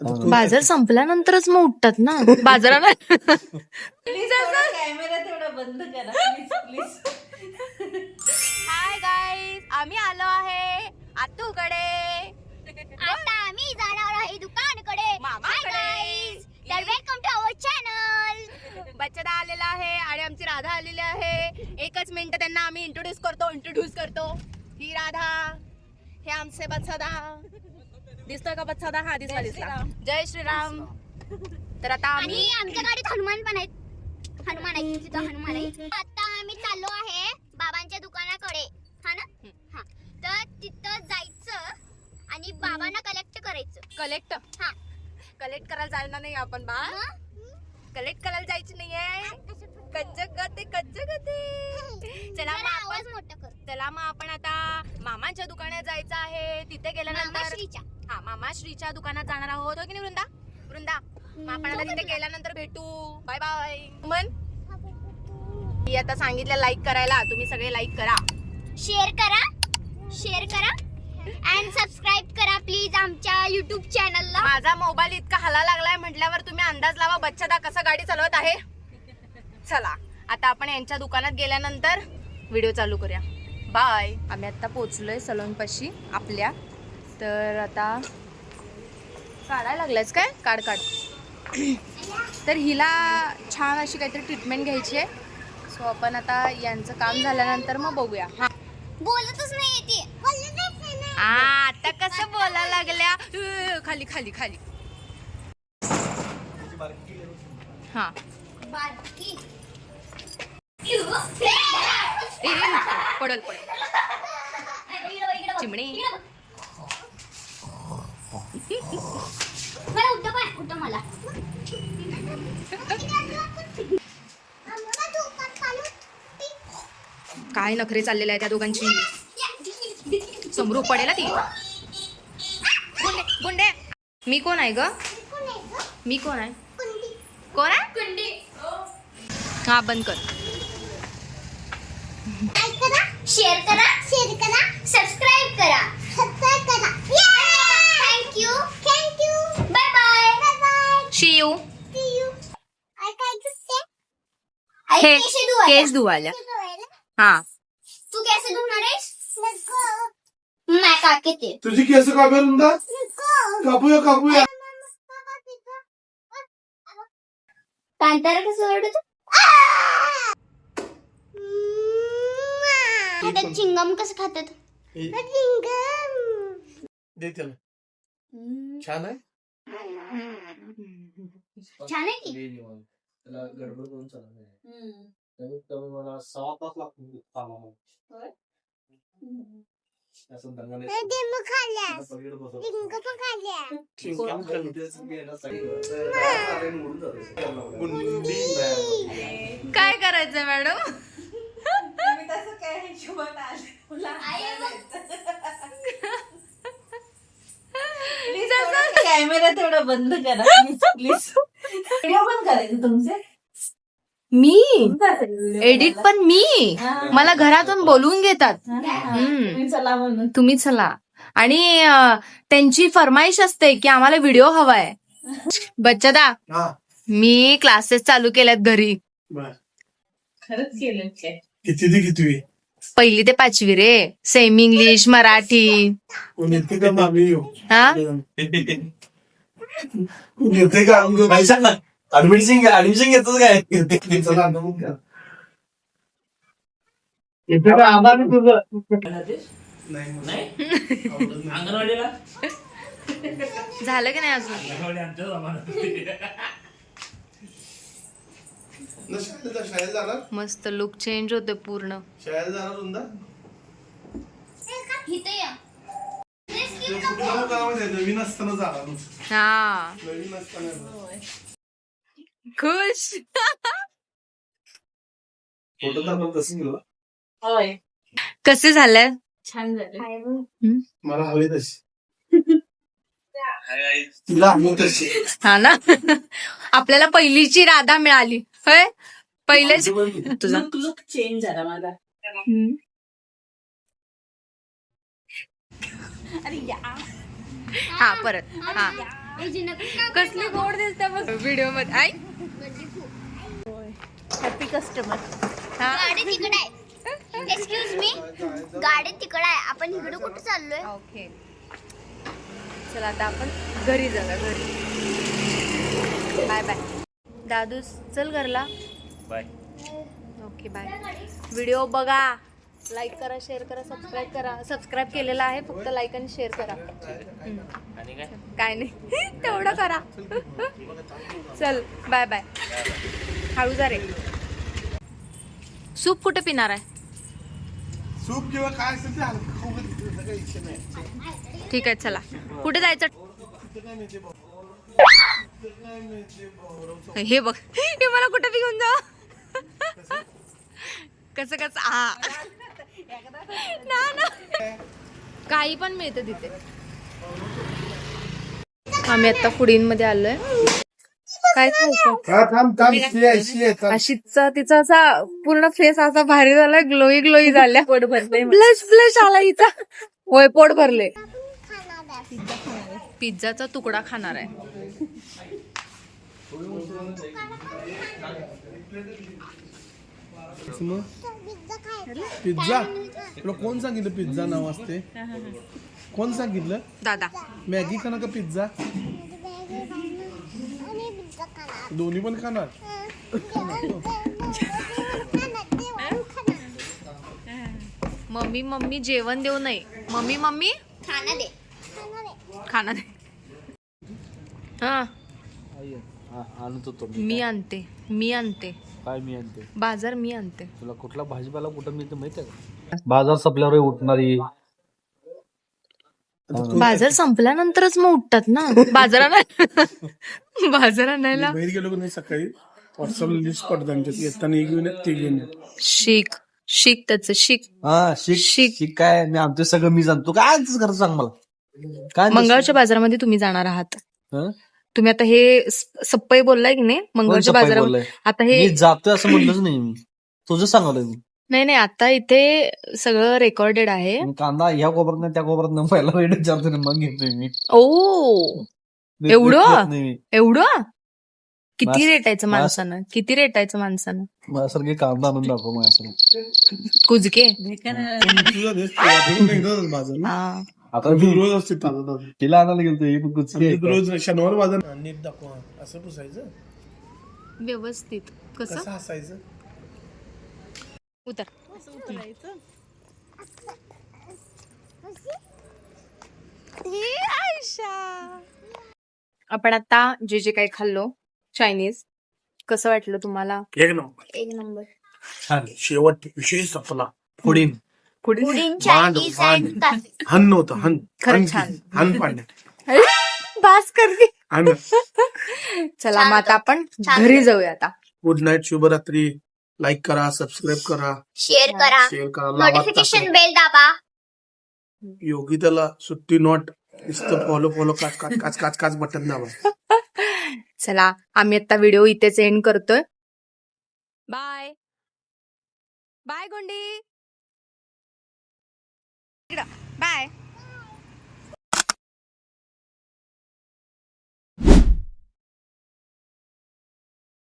बाजार संपल्यानंतरच मग उठतात ना. बाजाराला. कॅमेरा तेवढा बंद करा प्लीज प्लीज हाय गाईज आम्ही आलो आहे आतूकडे. आता आम्ही जाणार आहे दुकानकडे. मामाकडे. तर वेलकम टू अवर चॅनल बच्चदा आलेला आहे आणि आमची राधा आलेली आहे. एकच मिनिट त्यांना आम्ही इंट्रोड्यूस करतो इंट्रोड्यूस करतो. ही राधा हे आमचे बच्चदा. दिसतोय का बच्चदा हा दिसला. दिसला जय श्रीराम. तर आता आणि आम्ही आमच्या गाडीत हनुमान पण आहेत. हनुमान आहे तिथं हनुमान आहे. आता आम्ही चाललो आहे बाबांच्या दुकानाकडे. हा ना? हा. तर तिथं जायचं आणि बाबांना कलेक्ट करायचं. कलेक्ट हा. कलेक्ट करायला जाणार नाही आपण बा. मग? कलेक्ट करायला जायची नाहीये कच्च गते कच्च गते चला जरा मग आपण आवाज मोठा कर. चला मग आपण आता मामाच्या दुकानात जायचं आहे. तिथे गेल्यानंतर मामाश्रीच्या. हा मामा श्रीच्या दुकानात जाणार आहोत. हो की नाही वृंदा? वृंदा आता तिथे गेल्यानंतर भेटू. बाय बाय मन? मी आता सांगितलं लाईक करायला. तुम्ही सगळे लाईक करा. शेअर करा. शेअर करा. अँड सबस्क्राईब करा प्लीज आमच्या युट्यूब चॅनलला माझा मोबाईल इतका हाला लागलाय म्हटल्यावर तुम्ही अंदाज लावा बच्चादा कसा गाडी चालवत आहे? चला आता आपण यांच्या दुकानात गेल्यानंतर व्हिडिओ चालू करूया. बाय आम्ही आता पोचलोय सलोन पाशी आपल्या तर आता काढायला लागलायस काय? काढ काढ. तर हिला छान अशी काहीतरी ट्रीटमेंट घ्यायची आहे. सो आपण आता यांचं काम झाल्यानंतर मग बघूया. हा. बोलतच नाही ती आता कसं बोलायला लागल्या? खाली खाली खाली. हा. पडल पडल. चिमणी. मला उठं पण उठं मला. काय नखरे चाललेले आहे त्या दोघांची? समरू पडेल ती. गुंडे गुंडे. मी कोण आहे ग? मी कोण आहे? कोण आहे? कुंडी. हा बंद करा. शेअर करा शेअर करा सबस्क्राईब करा. सबस्क्राईब करा thank you thank you bye bye bye bye see you see you I काय करते हे केस धुवायला हा तू कैसे धुणार आहेस काके ते तुझी केस कापेरुंदा कापूया कापूया कांतारा कसं ओरडत आता चिंगम कसं खातात दे त्याला छान आहे छान आहे की त्याला गडबड करून चालत नाही. कमीत कमी मला सहा तास लागतो कामाला असं दंगा नाही पलीकडे काय करायचं मॅडम? कॅमेरा तेवढा बंद करा प्लीज व्हिडिओ पण करायचे तुमचे? मी? एडिट पण मी. मला घरातून बोलवून घेतात. हम्म. चला म्हणून. तुम्ही चला. आणि अं, त्यांची फरमाईश असते की आम्हाला व्हिडिओ हवाय. बच्चदा हा. मी क्लासेस चालू केल्यात घरी. बर. खरंच केलं काय किती ते? किती पहिली ते पाचवी रे. Semi English Marathi. कोण येते का मामी? येऊ हा? कोण येते का? आम्ही भाई सांग ना. ऍडमिशन ऍडमिशन घेतोस काय? आम्हाला तुझं? नाही अंगणवाडीला झालं की नाही अजून? जाणार मस्त लुक चेंज होते पूर्ण. शाळेला जाणार इथे या. नवीन असताना हा. नवीन असताना खुश. फोटो तर आपण तसं गेलो होय. कसे झालंय छान झालं. मला हवी तशी. तिला हवी तशी. हा ना? आपल्याला पहिलीची राधा मिळाली. होय? पहिलेच तुझा लुक चेंज झाला माझा. अरे या. हा परत. हा. कसली गोड दिसते बघ. व्हिडिओमध्ये आई. हॅपी कस्टमर हा? गाडी तिकडे आहे. एक्सक्यूज मी गाडी तिकडे आहे. आपण इकडे कुठे चाललोय? ओके चला आता आपण घरी जाऊया घरी. बाय बाय दादू चल घरला. बाय ओके बाय व्हिडिओ बघा. लाईक करा शेअर करा सबस्क्राईब करा. सबस्क्राईब केलेला आहे फक्त लाईक आणि शेअर करा. हम्म. आणि काय? काय नाही. तेवढं करा. चल बाय बाय हळू जा रे सूप कुठे पिणार आहे? सूप किंवा काय असेल ते ठीक आहे चला. कुठे जायचं? हे बघ हे मला कुठे बी घेऊन जाऊ? कसं कसं? ना ना. काही पण मिळतं तिथे. आम्ही आता फुडींमध्ये आलोय. काय खायचं हा, थांब थांब शी आहे, शी आहे, थांब. अशीचा तिचा असा पूर्ण फेस असा भारी झाला ग्लोई ग्लोई झाल्या पोट भरले ब्लश ब्लश आला हिचा. होय पोट भरले पिझ्झाचा तुकडा खाणार आहे. मग? पिझ्झा? तुला कोण सांगितलं पिझ्झा नाव असते? कोण सांगितलं? दादा. मॅगी का पिझ्झा? दोन्ही पण खाणार? मम्मी मम्मी जेवण देऊ नये. Mummy mummy? खाना दे. खाना दे. हा. आणतो तो मी आणते. मी आणते. काय मी आणते? बाजार मी आणते. तुला कुठला भाजीपाला कुठं मिळतं माहिती आहे का? बाजार संपल्यावर उठणारी बाजार संपल्यानंतरच मग उठतात ना. बाजाराला बाजार आणायला. बाहेर गेलो की नाही सकाळी? व्हॉट्सअपला लिस्ट आमच्यात. येताना एक घेऊन ते घेऊन. शिक शिक त्याच शिक हा शिक शिक. शिक काय? मी आमचं सगळं मी जाणतो. काय खरं सांग मला. काय? मंगळच्या बाजारामध्ये तुम्ही जाणार आहात. हं? तुम्ही आता हे स- सप्पई बोललाय की नाही? मंगळच्या बाजारामध्ये? आता हे मी जातोय असं म्हणलंच नाही मी. तुझं सांगलोय मी नाही नाही आता इथे सगळं रेकॉर्डेड आहे. कांदा ह्या कोपऱ्यात नाही त्या कोपऱ्यात नाही पहिला रेट विचारतो आणि मग घेतोय मी. ओ एवढं? एवढं? किती रेटायचं बस. माणसानं? किती रेटायचं माणसानं? माझ्यासारखे कांदा आणून दाखव माझ्यासाठी कुजके. ना? आता मी रोज असते तिला आणायला गेलतो ही पण कुचकी आहे? रोज शनिवार बाजार नीट दाखवा असं पुसायचं? व्यवस्थित. कसं? कसं हसायचं? उतर. आपण आता जे जे काही खाल्लो चायनीज कसं वाटलं तुम्हाला? एक नंबर. एक नंबर. छान. शेवट विषय संपला. पुढील. पुडिंग चायनीज हन नव्हतं हन खरंच हन छान. हन पाडण्यात करते. चला मग आता आपण छान. घरी होतं. जाऊया आता. गुड नाईट शुभरात्री. लाईक करा सबस्क्राईब करा शेअर करा. शेअर करा. नोटिफिकेशन. बेल दाबा. योगिताला सुट्टी नॉट नुसतं फॉलो फॉलो काच काच काच काच काच बटन दाबा. चला आम्ही आता व्हिडिओ इथेच एंड करतोय. Bye bye Gondi. बाय